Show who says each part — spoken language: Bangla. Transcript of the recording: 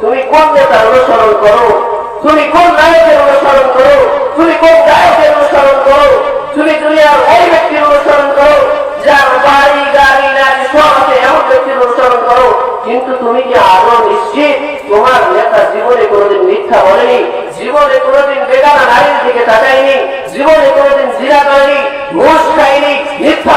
Speaker 1: তুমি কোন নেতার অনুসরণ করো? তুমি কোন নায়কের অনুসরণ করো? তুমি কোন গায়কের অনুসরণ করো? তুমি দুনিয়ার ওই ব্যক্তির অনুসরণ করো, যার বাড়ি, গাড়ি, নারী সব আছে, এমন ব্যক্তির অনুসরণ করো। কিন্তু তুমি কি আরও নিশ্চিত তোমার নেতা জীবনে কোনোদিন মিথ্যা বলেনি? জীবনে কোনোদিন বেগানা নারীর দিকে তাকায়নি? জীবনে কোনোদিন জিরা করেনি? ঘুষ খায়নি? মিথ্যা